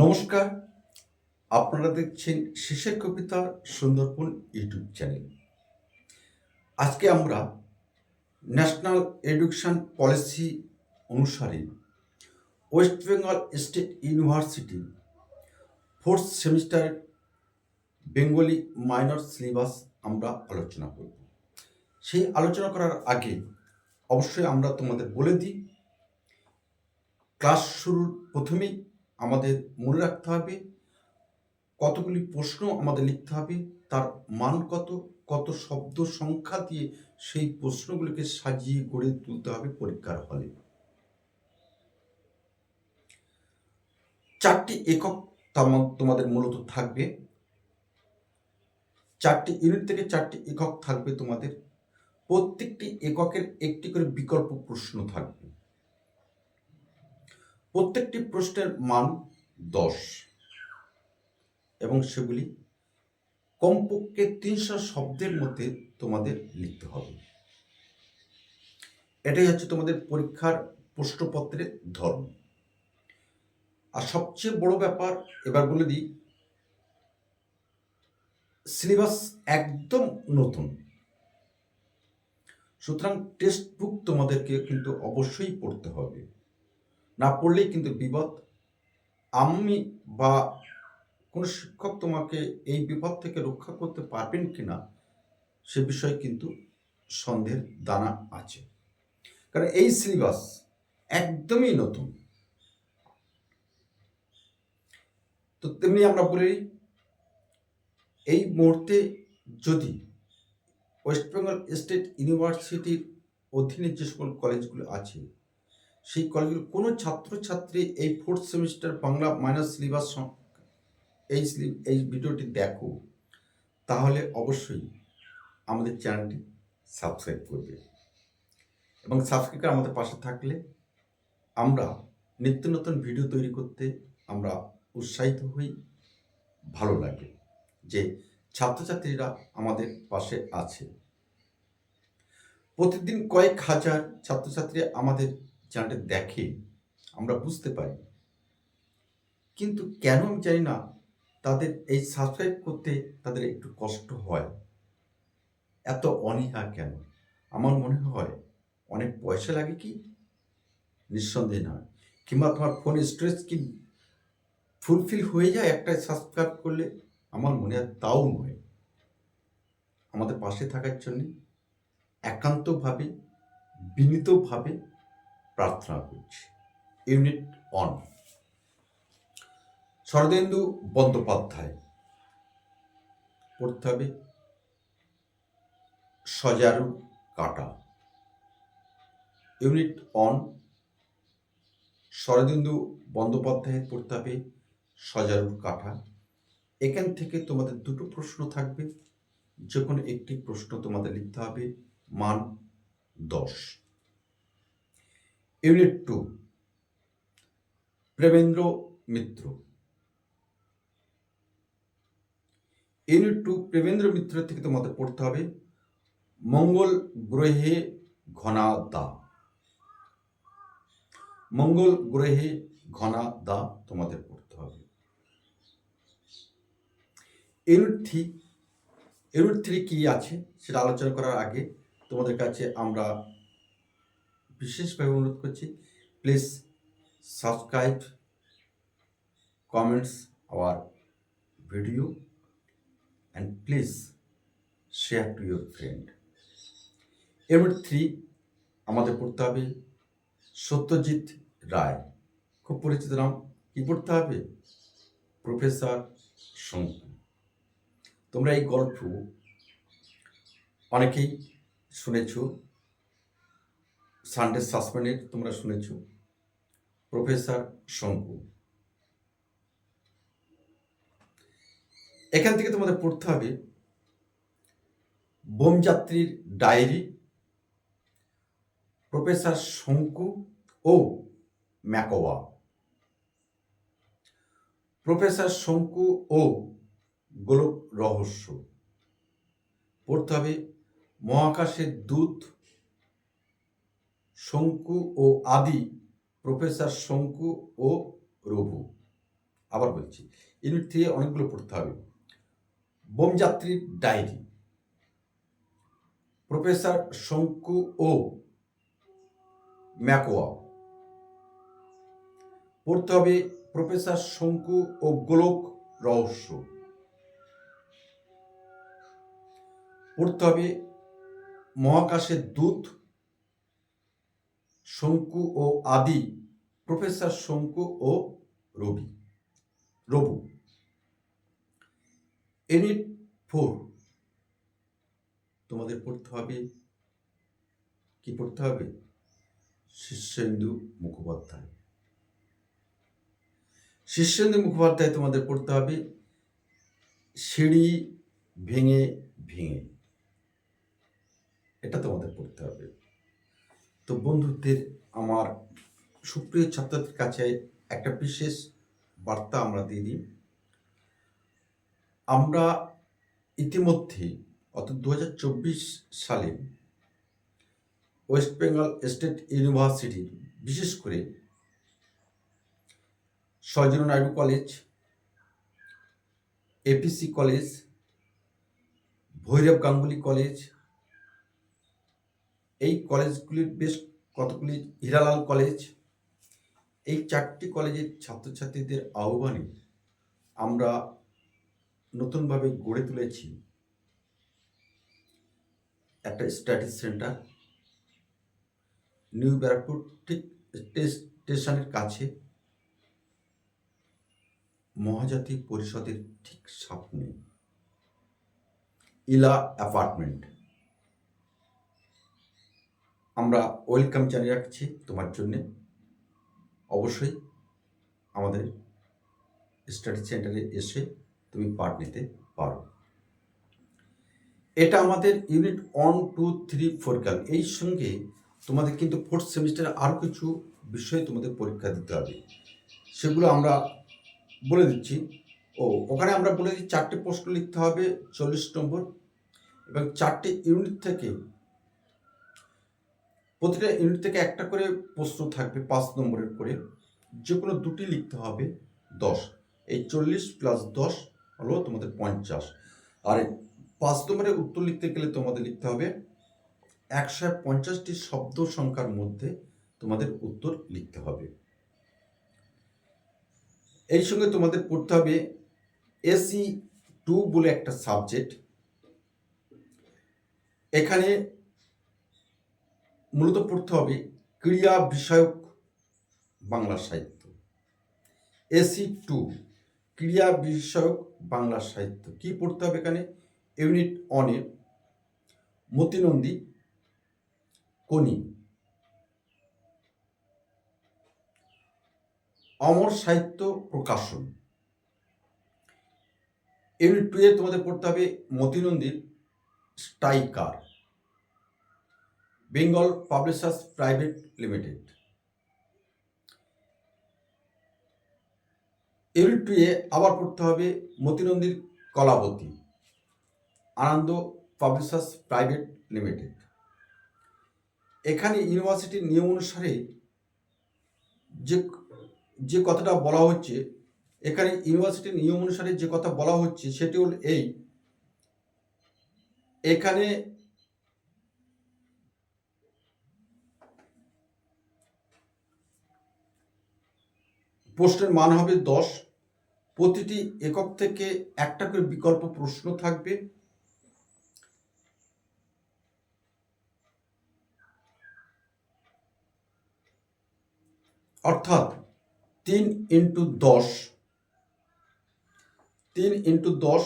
নমস্কার, আপনারা দেখছেন শেষের কবিতা সুন্দরবন ইউটিউব চ্যানেল। আজকে আমরা ন্যাশনাল এডুকেশন পলিসি অনুসারে West Bengal state university fourth semester Bengali minor syllabus আমরা আলোচনা করব। সেই আলোচনা করার আগে অবশ্যই আমরা তোমাদের বলে দিই, ক্লাস শুরুর প্রথমেই আমাদের মনে রাখতে হবে, কতগুলি প্রশ্ন আমাদের লিখতে হবে, তার মান কত কত শব্দ সংখ্যা দিয়ে সেই প্রশ্নগুলিকে সাজিয়ে গড়ে তুলতে হবে পরীক্ষার হলে। চারটি একক তাম- তোমাদের মূলত থাকবে। চারটি ইউনিট থেকে চারটি একক থাকবে তোমাদের। প্রত্যেকটি এককের একটি করে বিকল্প প্রশ্ন থাকবে। প্রত্যেকটি প্রশ্নের মান দশ। এবং সেগুলি কমপক্ষে তিনশো শব্দের মধ্যে তোমাদের লিখতে হবে। এটাই হচ্ছে তোমাদের পরীক্ষার প্রশ্নপত্রের ধর্ম আর সবচেয়ে বড় ব্যাপার, এবার বলে দিই, সিলেবাস একদম নতুন। সুতরাং টেক্সট বুক তোমাদেরকে কিন্তু অবশ্যই পড়তে হবে। না পড়লেই কিন্তু বিপদ। আমি বা কোনো শিক্ষক তোমাকে এই বিপদ থেকে রক্ষা করতে পারবেন কিনা সে বিষয়ে কিন্তু সন্দেহের দানা আছে। কারণ এই সিলেবাস একদমই নতুন। তো তেমনি আমরা বলি এই মুহূর্তে যদি ওয়েস্ট বেঙ্গল স্টেট ইউনিভার্সিটির অধীনে যে সকল কলেজগুলো আছে সেই কলেজগুলো, কোনো ছাত্রছাত্রী এই fourth semester Bangla minus syllabus এই এই ভিডিওটি দেখো, তাহলে অবশ্যই আমাদের চ্যানেলটি সাবস্ক্রাইব করবে। এবং সাবস্ক্রাইব করে আমাদের পাশে থাকলে আমরা নিত্য নতুন ভিডিও তৈরি করতে আমরা উৎসাহিত হই, ভালো লাগে যে ছাত্রছাত্রীরা আমাদের পাশে আছে। প্রতিদিন কয়েক হাজার ছাত্রছাত্রী আমাদের চ্যানেলটি দেখে, আমরা বুঝতে পারি। কিন্তু কেন আমি জানি না, তাদের এই সাবস্ক্রাইব করতে তাদের একটু কষ্ট হয়। এত অনীহা কেন? আমার মনে হয়, অনেক পয়সা লাগে কি? নিঃসন্দেহ নয় কিংবা তোমার ফোন স্টোরেজ কি ফুলফিল হয়ে যায় একটা সাবস্ক্রাইব করলে? আমার মনে হয় তাও নয়। আমাদের পাশে থাকার জন্য একান্তভাবে, বিনীতভাবে প্রার্থনা করছি। Unit one Sharadindu Bandyopadhyay. পড়তে হবে সজারু কাটা। ইউনিট অন শরদেন্দু বন্দ্যোপাধ্যায়ের পড়তে হবে সজারু কাঠা এখান থেকে তোমাদের দুটো প্রশ্ন থাকবে। যে কোনো একটি প্রশ্ন তোমাদের লিখতে হবে। মান দশ। Unit two, Premendra Mitra. Unit two, Premendra Mitra থেকে তোমাদের পড়তে হবে, মঙ্গল গ্রহে ঘনা দা মঙ্গল গ্রহে ঘনা দা তোমাদের পড়তে হবে। ইউনিট থ্রি ইউনিট থ্রি কী আছে সেটা আলোচনা করার আগে তোমাদের কাছে আমরা বিশেষভাবে অনুরোধ করছি please subscribe comments our video and please share to your friend unit three আমাদের পড়তে হবে, সত্যজিৎ রায়। খুব পরিচিত নাম, কী পড়তে হবে? প্রফেসর শঙ্কু। তোমরা এই গল্প অনেকেই শুনেছ সানডে সাসপেন্ডের তোমরা শুনেছ। প্রফেসর শঙ্কু। এখান থেকে তোমাদের পড়তে হবে, বোমযাত্রীর ডায়েরি, প্রফেসর শঙ্কু ও ম্যাকোয়া প্রফেসর শঙ্কু ও গোলক রহস্য। পড়তে হবে মহাকাশের দূত শঙ্কু ও আদি, প্রফেসর শঙ্কু ও রঘু। আবার বলছি, ইউনিট থ্রি অনেকগুলো পড়তে হবে। বোমযাত্রীর ডায়েরি। প্রফেসর শঙ্কু ও ম্যাকোয়া পড়তে হবে প্রফেসর শঙ্কু ও গোলক রহস্য। পড়তে হবে মহাকাশের দূত শঙ্কু ও আদি, প্রফেসর শঙ্কু ও রবি। রবু। ইউনিট ফোর তোমাদের পড়তে হবে। কি পড়তে হবে? শীর্ষেন্দু মুখোপাধ্যায়। শীর্ষেন্দু মুখোপাধ্যায় তোমাদের পড়তে হবে। সিঁড়ি ভেঙে ভেঙে। এটা তোমাদের পড়তে হবে। তো বন্ধুদের আমার সুপ্রিয় ছাত্রদের কাছে একটা বিশেষ বার্তা আমরা দিয়ে দিই। আমরা ইতিমধ্যে, অর্থাৎ দু হাজার চব্বিশ সালে ওয়েস্ট বেঙ্গল স্টেট ইউনিভার্সিটির বিশেষ করে Sajal Naidu college APC college, Bhairab Ganguly college এই কলেজগুলির বেশ কতগুলি হীরালাল কলেজ। এই চারটি কলেজের ছাত্রছাত্রীদের আহ্বানে আমরা নতুনভাবে গড়ে তুলেছি একটা স্টাডি সেন্টার। নিউ ব্যারাকপুর ঠিক স্টেশনের কাছে মহাজাতি পরিষদের ঠিক সামনে। ইলা অ্যাপার্টমেন্ট। আমরা ওয়েলকাম জানিয়ে রাখছি তোমার জন্যে। অবশ্যই আমাদের স্টাডি সেন্টারে এসে তুমি পার্ট নিতে পারো। এটা আমাদের unit one, two, three, four গেল এই সঙ্গে তোমাদের কিন্তু ফোর্থ সেমিস্টারে আরও কিছু বিষয়ে তোমাদের পরীক্ষা দিতে হবে। সেগুলো আমরা বলে দিচ্ছি। ও, ওখানে আমরা বলে দিচ্ছি চারটে প্রশ্ন লিখতে হবে, চল্লিশ নম্বর। এবং চারটে ইউনিট থেকে প্রতিটা ইউনিট থেকে একটা করে প্রশ্ন থাকবে, পাঁচ নম্বরের করে। যে কোনো দুটি লিখতে হবে দশ। এই চল্লিশ প্লাস দশ হলো তোমাদের পঞ্চাশ। আর পাঁচ নম্বরের উত্তর লিখতে গেলে তোমাদের লিখতে হবে একশো পঞ্চাশটি শব্দ সংখ্যার মধ্যে তোমাদের উত্তর লিখতে হবে। এই সঙ্গে তোমাদের পড়তে হবে এসি টু বলে একটা সাবজেক্ট এখানে মূলত পড়তে হবে ক্রিয়া বিষয়ক বাংলা সাহিত্য। এসি টু, ক্রিয়া বিষয়ক বাংলা সাহিত্য। কি পড়তে হবে এখানে? ইউনিট অনে মতিনন্দী কোনি অমর সাহিত্য প্রকাশন। ইউনিট টু এ তোমাদের পড়তে হবে মতিনন্দীর striker. Bengal publishers private limited unit টুয়ে আবার পড়তে হবে মতিনন্দীর Kalabati, Ananda publishers private limited এখানে ইউনিভার্সিটির নিয়ম অনুসারে যে যে কথাটা বলা হচ্ছে, এখানে ইউনিভার্সিটির নিয়ম অনুসারে যে কথা বলা হচ্ছে, সেটি হল এই। এখানে প্রশ্নের মান হবে দশ। প্রতিটি একক থেকে একটা করে বিকল্প প্রশ্ন থাকবে। অর্থাৎ তিন ইন্টু দশ। তিন ইন্টু দশ,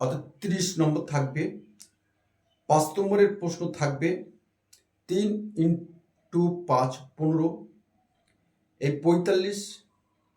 অর্থাৎ তিরিশ নম্বর থাকবে। পাঁচ নম্বরের প্রশ্ন থাকবে, তিন ইন্টু পাঁচ পনেরো। এই পঁয়তাল্লিশ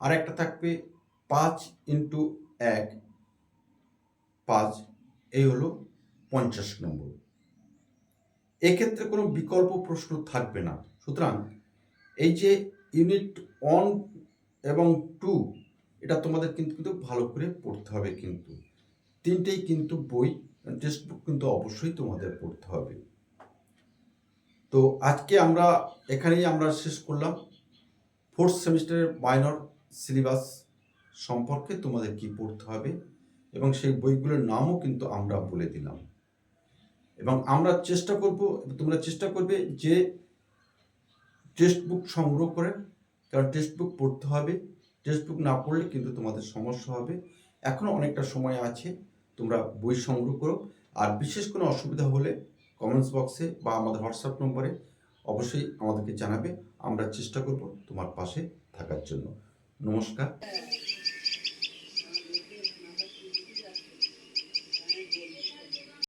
আর একটা থাকবে পাঁচ ইন্টু এক। পাঁচ, এই হলো পঞ্চাশ নম্বর। এক্ষেত্রে কোনো বিকল্প প্রশ্ন থাকবে না। সুতরাং এই যে ইউনিট ওয়ান এবং টু, এটা তোমাদের কিন্তু কিন্তু ভালো করে পড়তে হবে কিন্তু। তিনটেই কিন্তু বই, টেক্সট বুক কিন্তু অবশ্যই তোমাদের পড়তে হবে। তো আজকে আমরা, এখানেই আমরা শেষ করলাম। ফোর্থ সেমিস্টারের মাইনর সিলেবাস সম্পর্কে তোমাদের কি পড়তে হবে? এবং সেই বইগুলোর নামও কিন্তু আমরা বলে দিলাম। এবং আমরা চেষ্টা করব, তোমরা চেষ্টা করবে যে টেক্সট বুক সংগ্রহ করে, কারণ টেক্সট বুক পড়তে হবে। টেক্সট বুক না পড়লে কিন্তু তোমাদের সমস্যা হবে। এখনও অনেকটা সময় আছে, তোমরা বই সংগ্রহ করো। আর বিশেষ কোনো অসুবিধা হলে কমেন্টস বক্সে বা আমাদের হোয়াটসঅ্যাপ নম্বরে অবশ্যই আমাদেরকে জানাবে। আমরা চেষ্টা করব তোমার পাশে থাকার জন্য। নমস্কার।